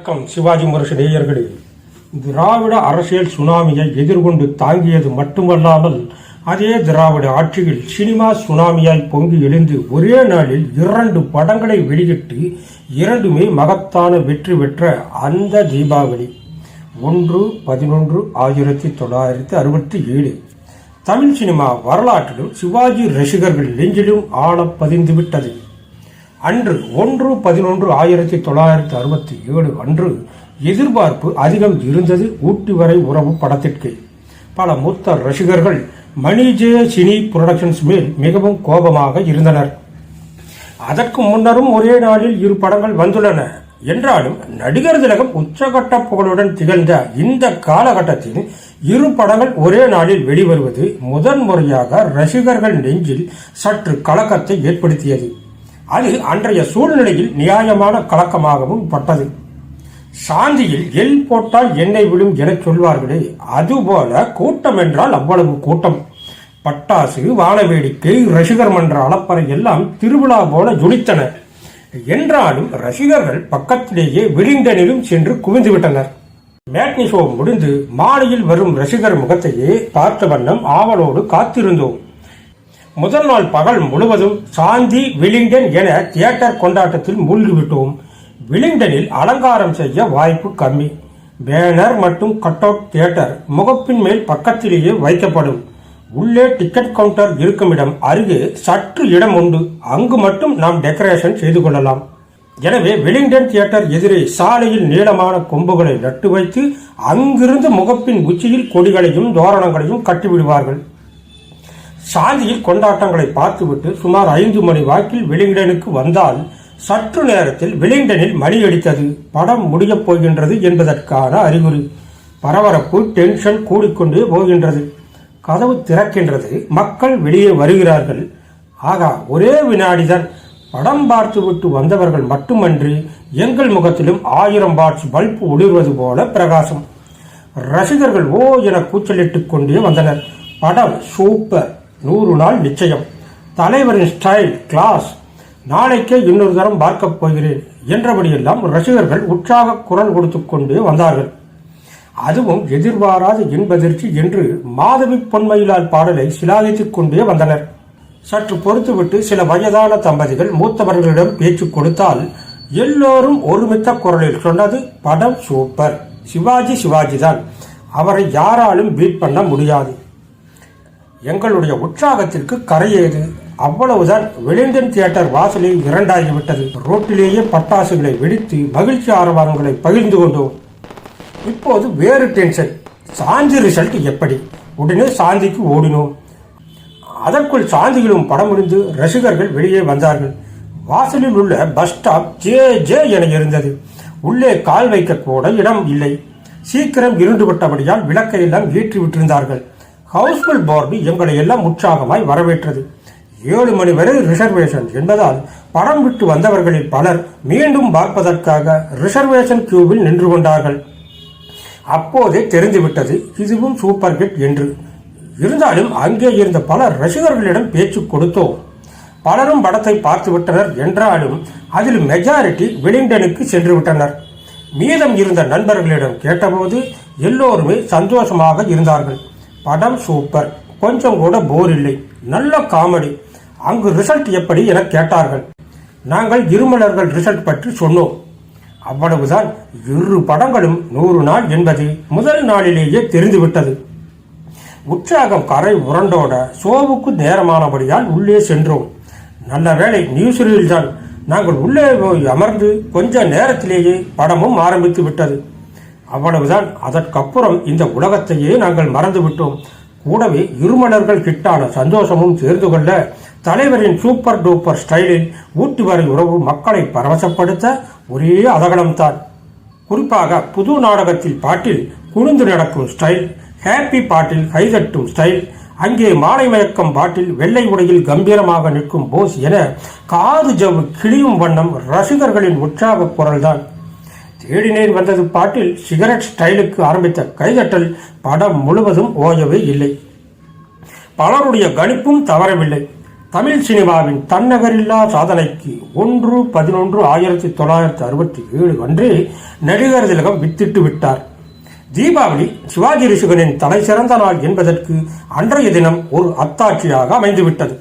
வணக்கம் சிவாஜி முரசு நேயர்களே. திராவிட அரசியல் சுனாமியை எதிர்கொண்டு தாங்கியது மட்டுமல்லாமல் அதே திராவிட ஆட்சியில் சினிமா சுனாமியாய் பொங்கி எழுந்து ஒரே நாளில் இரண்டு படங்களை வெளியிட்டு இரண்டுமே மகத்தான வெற்றி பெற்ற அந்த தீபாவளி. ஒன்று பதினொன்று ஆயிரத்தி தொள்ளாயிரத்தி அறுபத்தி ஏழு. தமிழ் சினிமா வரலாற்றிலும் சிவாஜி ரசிகர்கள் நெஞ்சிலும் ஆழ பதிந்துவிட்டது அன்று ஒன்று பதினொன்று ஆயிரத்தி தொள்ளாயிரத்தி அறுபத்தி ஏழு அன்று எதிர்பார்ப்பு அதிகம் இருந்தது ஊட்டி வரை உறவு படத்திற்கு. பல மூத்த ரசிகர்கள் மணிஜே சினி புரொடக்ஷன்ஸ் மேல் மிகவும் கோபமாக இருந்தனர். அதற்கு முன்னரும் ஒரே நாளில் இரு படங்கள் வந்துள்ளன. என்றாலும் நடிகர் திலகம் உச்சகட்ட புகழுடன் திகழ்ந்த இந்த காலகட்டத்தில் இரு படங்கள் ஒரே நாளில் வெளிவருவது முதன் முறையாக ரசிகர்கள் நெஞ்சில் சற்று கலக்கத்தை ஏற்படுத்தியது. அது அன்றைய சூழ்நிலையில் நியாயமான கலக்கமாகவும் பட்டது. சாந்தியில் எல் போட்டால் எண்ணெய் விடும் என சொல்வார்களே அதுபோல கூட்டம் என்றால் அவ்வளவு கூட்டம். பட்டாசு வானவேடிக்கை ரசிகர் மன்ற அளப்பறை எல்லாம் திருவிழா போல ஜொலித்தன. என்றாலும் ரசிகர்கள் பக்கத்திலேயே விலிங்டனிலும் சென்று குவிந்து விட்டனர் மேட்னி ஷோ முடிந்து மாலையில் வரும் ரசிகர் முகத்தையே பார்த்த வண்ணம் ஆவலோடு காத்திருந்தோம். முதல் நாள் பகல் முழுவதும் சாந்தி வில்லிங்டன் என தியேட்டர் கொண்டாட்டத்தில் மூழ்கிவிட்டோம். வில்லிங்டனில் அலங்காரம் செய்ய வாய்ப்பு கம்மி. பேனர் மற்றும் கட் அவுட் தியேட்டர் முகப்பின் மேல் பக்கத்திலேயே வைக்கப்படும். உள்ளே டிக்கெட் கவுண்டர் இருக்கும் இடம் அருகே சற்று இடம் உண்டு. அங்கு மட்டும் நாம் டெக்கரேஷன் செய்து கொள்ளலாம். எனவே வெலிங்டன் தியேட்டர் எதிரே சாலையில் நீளமான கொம்புகளை நட்டு வைத்து அங்கிருந்து முகப்பின் உச்சியில் கொடிகளையும் தோரணங்களையும் கட்டிவிடுவார்கள் சாந்தியில் கொண்டாட்டங்களை பார்த்துவிட்டு சுமார் ஐந்து மணி வாக்கில் வெலிங்டனுக்கு வந்தால் சற்று நேரத்தில் வெலிங்டனில் மணி அடித்தது. படம் முடியப் போகின்றது என்பதற்கான அறிகுறி. பரபரப்பு டென்ஷன் கூடிக்கொண்டே போகின்றது. கதவு திறக்கின்றது. மக்கள் வெளியே வருகிறார்கள். ஆகா ஒரே வினாடிதான். படம் பார்த்துவிட்டு வந்தவர்கள் மட்டுமன்றி எங்கள் முகத்திலும் ஆயிரம் வாட்ஸ் பல்பு ஒளிர்வது போல பிரகாசம். ரசிகர்கள் ஓ என கூச்சலிட்டுக் கொண்டே வந்தனர். படம் சூப்பர். நூறு நாள் நிச்சயம். தலைவரின் ஸ்டைல் கிளாஸ் நாளைக்கே இன்னொரு தரம் பார்க்கப் போகிறேன் என்றபடியெல்லாம் ரசிகர்கள் உற்சாக குரல் கொடுத்து கொண்டு வந்தார்கள். அதுவும் எதிர்பாராத இன்பதிர்ச்சி என்று மாதவி பொன்மையிலால் பாடலை சிலாகித்துக் கொண்டே வந்தனர். சற்று பொறுத்துவிட்டு சில வயதான தம்பதிகள் மூத்தவர்களிடம் பேச்சு கொடுத்தால் எல்லோரும் ஒருமித்த குரலில் சொன்னது படம் சூப்பர். சிவாஜி சிவாஜி தான். அவரை யாராலும் பீட் பண்ண முடியாது. எங்களுடைய உற்சாகத்திற்கு கரையேது அவ்வளவுதான் வெலிங்டன் தியேட்டர் வாசலில் இரண்டாகிவிட்டது. ரோட்டிலேயே பட்டாசுகளை வெடித்து மகிழ்ச்சி ஆரவாரங்களை பகிர்ந்து கொண்டோம். இப்போது வேறு டென்ஷன். சாந்தி ரிசல்ட் எப்படி? உடனே சாந்திக்கு ஓடினோம். அதற்குள் சாந்தியிலும் படம் முடிந்து ரசிகர்கள் வெளியே வந்தார்கள். வாசலில் உள்ள பஸ் ஸ்டாப் ஜே ஜே என இருந்தது. உள்ளே கால் வைக்க கூட இடம் இல்லை. சீக்கிரம் இருண்டு விட்டபடியால் விளக்கை எல்லாம் ஏற்றி விட்டிருந்தார்கள். ஹவுஸ்ஃபுல் போர்டு எங்களை எல்லாம் உற்சாகமாய் வரவேற்றது. ஏழு மணி வரை ரிசர்வேஷன் என்பதால் படம் விட்டு வந்தவர்களில் பலர் மீண்டும் பார்ப்பதற்காக ரிசர்வேஷன் கியூவில் நின்று கொண்டார்கள். அப்போதே தெரிந்துவிட்டது இதுவும் சூப்பர் ஹிட் என்று. இருந்தாலும் அங்கே இருந்த பல ரசிகர்களிடம் பேச்சு கொடுத்தோம். பலரும் படத்தை பார்த்து விட்டனர் என்றாலும் அதில் மெஜாரிட்டி வெலிங்டனுக்கு சென்று விட்டனர் மீதம் இருந்த நண்பர்களிடம் கேட்டபோது எல்லோருமே சந்தோஷமாக இருந்தார்கள். படம் சூப்பர். கொஞ்சம் கூட போர் இல்லை. நல்ல காமெடி அங்கு ரிசல்ட் எப்படி என கேட்டார்கள். நாங்கள் இருமலர்கள் ரிசல்ட் பற்றி சொன்னோம். அவ்வளவுதான். இரு படங்களும் நூறு நாள் என்பது முதல் நாளிலேயே தெரிந்துவிட்டது. உற்சாகம் கரை உரண்டோட சோவுக்கு நேரமானபடியால் உள்ளே சென்றோம். நல்ல வேளை நியூசிலில் தான். நாங்கள் உள்ளே போய் அமர்ந்து கொஞ்ச நேரத்திலேயே படமும் ஆரம்பித்து விட்டது. அவ்வளவுதான். அதற்கப்புறம் இந்த உலகத்தையே நாங்கள் மறந்துவிட்டோம். கூடவே இருமலர்கள் கிட்டான சந்தோஷமும் சேர்ந்து கொள்ள தலைவரின் சூப்பர் டூப்பர் ஸ்டைலில் ஊட்டி வரை உறவு மக்களை பரவசப்படுத்த ஒரே அதகலம்தான் குறிப்பாக புது நாடகத்தில் பாட்டில் குனிந்து நடக்கும் ஸ்டைல் ஹாப்பி பாட்டில் கைதட்டும் ஸ்டைல் அங்கே மாலை மயக்கம் பாட்டில் வெள்ளை உடையில் கம்பீரமாக நிற்கும் போஸ் என காது ஜவ்வு கிழியும் வண்ணம் ரசிகர்களின் உற்சாக குரல்தான். தேடினேன் வந்தது பாட்டில் சிகரெட் ஸ்டைலுக்கு ஆரம்பித்த கைதட்டல் படம் முழுவதும் ஓயவே இல்லை. பலருடைய கணிப்பும் தவறவில்லை. தமிழ் சினிமாவின் தன்னகரில்லா சாதனைக்கு ஒன்று பதினொன்று ஆயிரத்தி தொள்ளாயிரத்தி அறுபத்தி ஏழு அன்று நடிகர் திலகம் வித்திட்டு விட்டார். தீபாவளி சிவாஜி ரிஷிகனின் தலை சிறந்த நாள் என்பதற்கு அன்றைய தினம் ஒரு அத்தாட்சியாக அமைந்துவிட்டது.